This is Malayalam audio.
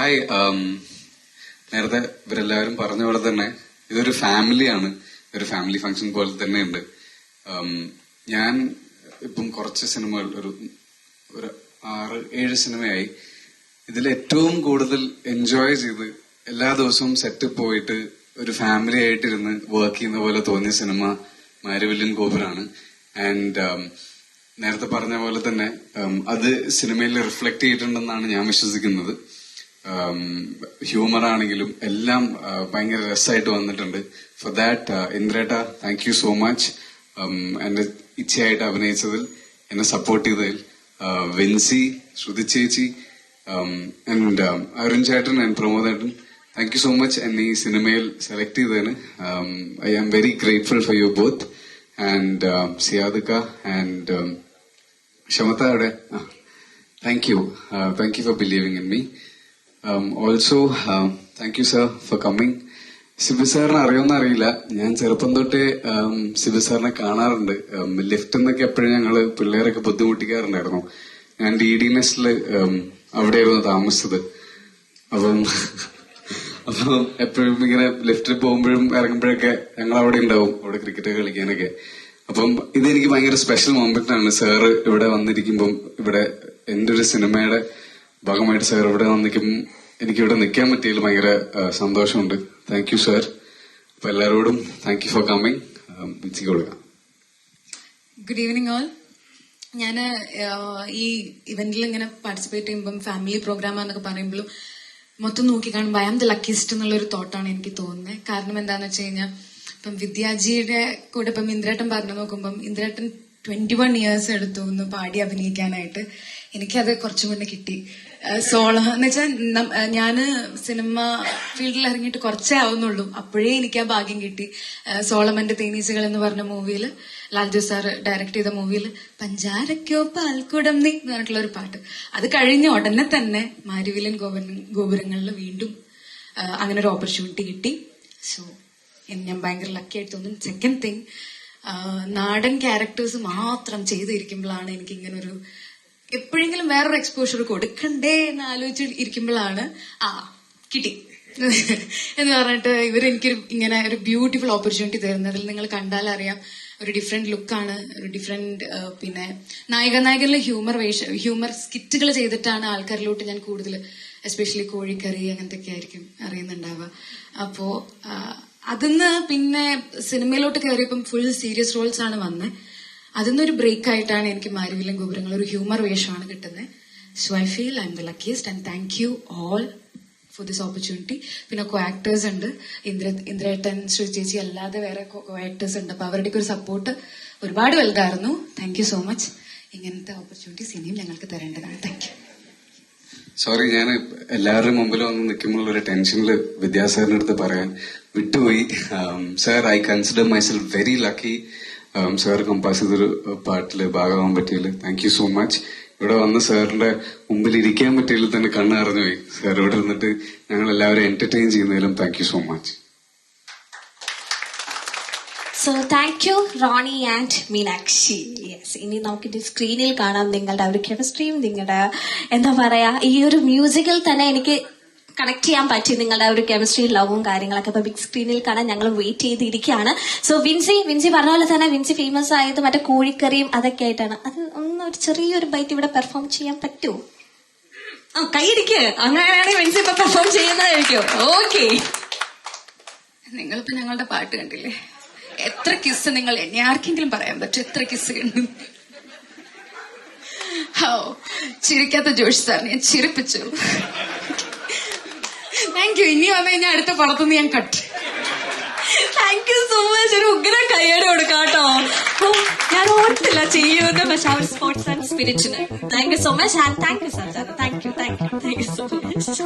ഹായ് um, നേരത്തെ ഇവരെല്ലാവരും പറഞ്ഞ പോലെ തന്നെ ഇതൊരു ഫാമിലിയാണ് ഒരു ഫാമിലി ഫംഗ്ഷൻ പോലെ തന്നെയുണ്ട്. ഉണ്ട് ഞാൻ ഇപ്പം കുറച്ച് സിനിമകൾ ഒരു ഒരു ആറ് ഏഴ് സിനിമയായി. ഇതിൽ ഏറ്റവും കൂടുതൽ എൻജോയ് ചെയ്ത് എല്ലാ ദിവസവും സെറ്റ് പോയിട്ട് ഒരു ഫാമിലി ആയിട്ടിരുന്ന് വർക്ക് ചെയ്യുന്ന പോലെ തോന്നിയ സിനിമ മാരിവില്യൻ ഗോപുരാണ് ആൻഡ് നേരത്തെ പറഞ്ഞ പോലെ തന്നെ അത് സിനിമയിൽ റിഫ്ലക്ട് ചെയ്തിട്ടുണ്ടെന്നാണ് ഞാൻ വിശ്വസിക്കുന്നത്. ഹ്യൂമർ ആണെങ്കിലും എല്ലാം ഭയങ്കര രസമായിട്ട് വന്നിട്ടുണ്ട്. ഫോർ ദാറ്റ് ഇന്ദ്രേട്ട താങ്ക് യു സോ മച്ച് എന്റെ ഇച്ഛയായിട്ട് അഭിനയിച്ചതിൽ എന്നെ സപ്പോർട്ട് ചെയ്തതിൽ വെൻസി ശ്രുതി ചേച്ചി ആൻഡ് അരുൺ ചേട്ടൻ ആൻഡ് പ്രമോദേട്ടൻ താങ്ക് യു സോ മച്ച് എന്നെ ഈ സിനിമയിൽ സെലക്ട് ചെയ്തതിന് I am very grateful for you both and സിയാദുക്ക and ക്ഷമത അവിടെ thank you thank you for believing in me also thank you sir for coming Sibi സാറിനെ അറിയുമെന്ന് അറിയില്ല. ഞാൻ ചെറുപ്പം തൊട്ടേ um, സിബി സാറിനെ കാണാറുണ്ട്. ലിഫ്റ്റ് എന്നൊക്കെ എപ്പോഴും ഞങ്ങൾ പിള്ളേരൊക്കെ ബുദ്ധിമുട്ടിക്കാറുണ്ടായിരുന്നു. ഞാൻ ഡി ഡി നെസ്റ്റിൽ അവിടെയായിരുന്നു താമസിച്ചത്. അപ്പം അപ്പം എപ്പോഴും ഇങ്ങനെ ലിഫ്റ്റിൽ പോകുമ്പോഴും ഇറങ്ങുമ്പോഴൊക്കെ ഞങ്ങൾ അവിടെ ഉണ്ടാവും. അവിടെ ക്രിക്കറ്റ് കളിക്കാനൊക്കെ. അപ്പം ഇതെനിക്ക് ഭയങ്കര സ്പെഷ്യൽ മൊമെന്റ് ആണ്. സാറ് ഇവിടെ വന്നിരിക്കുമ്പം ഇവിടെ എന്റെ ഒരു സിനിമയുടെ ഭാഗമായിട്ട് സാർ ഇവിടെ വന്നിരിക്കും എനിക്ക് ഇവിടെ നിൽക്കാൻ പറ്റിയതിൽ ഭയങ്കര സന്തോഷമുണ്ട്. താങ്ക് യു സാർ അപ്പൊ എല്ലാവരോടും താങ്ക് യു ഫോർ കമ്മിങ് വിളിച്ചു കൊടുക്കാം. ഗുഡ് ഈവനിങ് ഓൾ ഞാൻ ഈ ഇവന്റിൽ ഇങ്ങനെ പാർട്ടിസിപ്പേറ്റ് ചെയ്യുമ്പം ഫാമിലി പ്രോഗ്രാം എന്നൊക്കെ പറയുമ്പോഴും മൊത്തം നോക്കി കാണുമ്പോൾ ഐ ആം ദ ലക്കിസ്റ്റ് എന്നുള്ളൊരു തോട്ടാണ് എനിക്ക് തോന്നുന്നത് കാരണം എന്താന്ന് വെച്ച് കഴിഞ്ഞാൽ ഇപ്പം വിദ്യാജിയുടെ കൂടെ ഇപ്പം ഇന്ദ്രേട്ടൻ പറഞ്ഞു നോക്കുമ്പം ഇന്ദ്രേട്ടൻ ട്വന്റി വൺ ഇയേഴ്സ് എടുത്തു ഒന്ന് പാടി അഭിനയിക്കാനായിട്ട്. എനിക്കത് കുറച്ചും കൂടെ കിട്ടി. സോളോ എന്ന് വെച്ചാൽ ഞാൻ സിനിമ ഫീൽഡിൽ ഇറങ്ങിയിട്ട് കുറച്ചേ ആവുന്നുള്ളൂ. അപ്പോഴേ എനിക്ക് ആ ഭാഗ്യം കിട്ടി. സോളമന്റെ തേനീച്ചകൾ എന്ന് പറഞ്ഞ മൂവിയിൽ ലാൽജു സാർ ഡയറക്ട് ചെയ്ത മൂവിയിൽ പഞ്ചാരക്കോ പാൽക്കുടം നീ എന്ന് പറഞ്ഞിട്ടുള്ള ഒരു പാട്ട്. അത് കഴിഞ്ഞ ഉടനെ തന്നെ മാരുവിലൻ ഗോപുര ഗോപുരങ്ങളിൽ വീണ്ടും അങ്ങനെ ഒരു ഓപ്പർച്യൂണിറ്റി കിട്ടി. സോ ഞാൻ ഭയങ്കര ലക്കി ആയിട്ട് തോന്നുന്നു. സെക്കൻഡ് തിങ് നാടൻ ക്യാരക്ടേഴ്സ് മാത്രം ചെയ്തിരിക്കുമ്പോഴാണ് എനിക്ക് ഇങ്ങനെ ഒരു എപ്പോഴെങ്കിലും വേറൊരു എക്സ്പോഷർ കൊടുക്കണ്ടേ എന്ന് ആലോചിച്ച് ഇരിക്കുമ്പോഴാണ് ആ കിട്ടി. എന്ന് പറഞ്ഞിട്ട് ഇവർ എനിക്ക് ഇങ്ങനെ ഒരു ബ്യൂട്ടിഫുൾ ഓപ്പർച്യൂണിറ്റി തരുന്നതിൽ നിങ്ങൾ കണ്ടാൽ അറിയാം ഒരു ഡിഫറെന്റ് ലുക്കാണ് ഒരു ഡിഫറെന്റ് പിന്നെ നായിക നായകരിലെ ഹ്യൂമർ വേഷ ഹ്യൂമർ സ്കിറ്റുകൾ ചെയ്തിട്ടാണ് ആൾക്കാരിലോട്ട് ഞാൻ കൂടുതൽ എസ്പെഷ്യലി കോഴിക്കറി അങ്ങനത്തെ ഒക്കെ ആയിരിക്കും അറിയുന്നുണ്ടാവുക. അപ്പോ ആ, അതിന്ന് പിന്നെ സിനിമയിലോട്ട് കയറിയപ്പം ഫുൾ സീരിയസ് റോൾസ് ആണ് വന്നത് അതിന്നൊരു ബ്രേക്ക് ആയിട്ടാണ് എനിക്ക് മാരുവിലും ഗോപുരങ്ങൾ ഒരു ഹ്യൂമർ വേഷമാണ് കിട്ടുന്നത് so I feel I am the luckiest and thank you all for this opportunity പിന്നെ കോ ആക്ടേഴ്സ് ഉണ്ട്. ഇന്ദ്ര ഇന്ദ്രേട്ടൻ ശ്രീ ചേച്ചി അല്ലാതെ വേറെ കോ ആക്ടേഴ്സ് ഉണ്ട്. അപ്പൊ അവരുടെയൊക്കെ ഒരു സപ്പോർട്ട് ഒരുപാട് വലുതായിരുന്നു. താങ്ക് യു സോ മച്ച് ഇങ്ങനത്തെ ഓപ്പർച്യൂണിറ്റീസ് ഇനിയും ഞങ്ങൾക്ക് തരേണ്ടതാണ്. താങ്ക് യു സോറി ഞാൻ എല്ലാവരുടെയും മുമ്പിൽ വന്ന് നിൽക്കുമ്പോൾ ഒരു ടെൻഷനിൽ വിദ്യാസാറിന്റെ അടുത്ത് പറയാൻ വിട്ടുപോയി. Sir I consider myself very lucky sir compose ചെയ്തൊരു പാട്ടിൽ ഭാഗമാകാൻ പറ്റിയില്ല. താങ്ക് യു സോ മച്ച് ഇവിടെ വന്ന് സാറിന്റെ മുമ്പിൽ ഇരിക്കാൻ പറ്റിയതിൽ തന്നെ കണ്ണ് അറിഞ്ഞുപോയി സാർ ഇവിടെ നിന്നിട്ട് ഞങ്ങൾ എല്ലാവരും എന്റർടൈൻ ചെയ്യുന്നതിലും thank you so much so thank you Roni and Meenakshi yes ഇനി നമുക്ക് സ്ക്രീനിൽ കാണാം നിങ്ങളുടെ ആ ഒരു കെമിസ്ട്രിയും നിങ്ങളുടെ എന്താ പറയാ ഈ ഒരു മ്യൂസിക്കിൽ തന്നെ എനിക്ക് കണക്ട് ചെയ്യാൻ പറ്റി നിങ്ങളുടെ ഒരു കെമിസ്ട്രി ലവും കാര്യങ്ങളൊക്കെ. ഇപ്പൊ ബിഗ് സ്ക്രീനിൽ കാണാൻ ഞങ്ങൾ വെയിറ്റ് ചെയ്തിരിക്കുകയാണ്. സോ വിൻസി വിൻസി പറഞ്ഞ പോലെ തന്നെ വിൻസി ഫേമസ് ആയത് മറ്റേ കോഴിക്കറിയും അതൊക്കെ ആയിട്ടാണ്. അത് ഒന്ന് ഒരു ചെറിയൊരു ബൈറ്റ് ഇവിടെ പെർഫോം ചെയ്യാൻ പറ്റുമോ ആ കൈയിടിക്ക് അങ്ങനെയാണെങ്കിൽ വിൻസി ഇപ്പൊ പെർഫോം ചെയ്യുന്നതായിരിക്കും. ഓക്കെ നിങ്ങളിപ്പോ ഞങ്ങളുടെ പാട്ട് കണ്ടില്ലേ? എത്ര കിസ് നിങ്ങൾ എന്നെ ആർക്കെങ്കിലും പറയാൻ പറ്റും? എത്ര കിസ് കണ്ടു ഹോ ചിരിക്കാത്ത ജോഷി സാർ ഞാൻ ചിരിപ്പിച്ചു. താങ്ക് യു ഇനി വന്നു കഴിഞ്ഞാൽ അടുത്ത പടത്തുനിന്ന് ഞാൻ cut thank you so much ഒരു ഉഗ്ര കയ്യടി കൊടുക്കാട്ടോ ഞാൻ ഓർത്തില്ല ചെയ്യുമെന്ന് പക്ഷെ ആ ഒരു sports and സ്പിരിറ്റിന് thank you so much and thank you sir thank you thank you thank you so much